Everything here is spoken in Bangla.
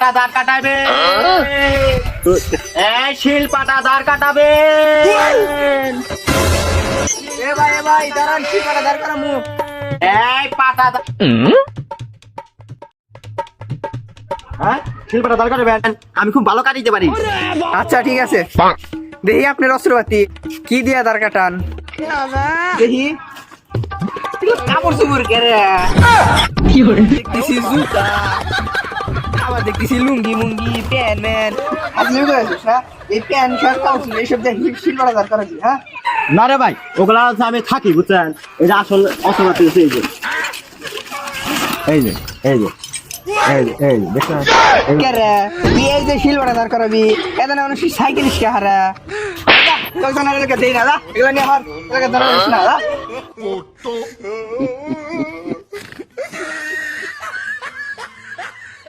পাটা দাঁড় কাটাবে এই শিল পাটা দাঁড় কাটাবে। এ ভাই এ ভাই দাঁড়ান কি করা এই পাটা হ্যাঁ? শিল পাটা দাঁড় কাটাবে। আমি খুব ভালো কাটিতে পারি। আচ্ছা ঠিক আছে। দেখি আপনার অস্ত্রপাতি। কি দিয়া দাঁড় কাটান? দেখি। কাপড় চুপুর কেরে দেখতেছি জুতা। আবার দেখতেছি লুঙ্গি মুঙ্গি প্যান্ট ম্যান। আপনি বুঝতে পারছিস হ্যাঁ? এই প্যান্ট শার্ট কাপড় এইসব দিয়ে শিল করা দরকার আছে হ্যাঁ? না রে ভাই ওগুলা হচ্ছে আমি থাকি বুঝছেন? এটা আসল অসমাতি হচ্ছে এই যে। এই যে এই যে এই যে এই যে কে রে তুই এই যে শিল করা দরকার হবি এখানে মানুষ সাইকেল ইস্কা হারা? কয়েকজন এলাকা দেই না এগুলো নিয়ে হার এলাকা দাঁড়ানো না দা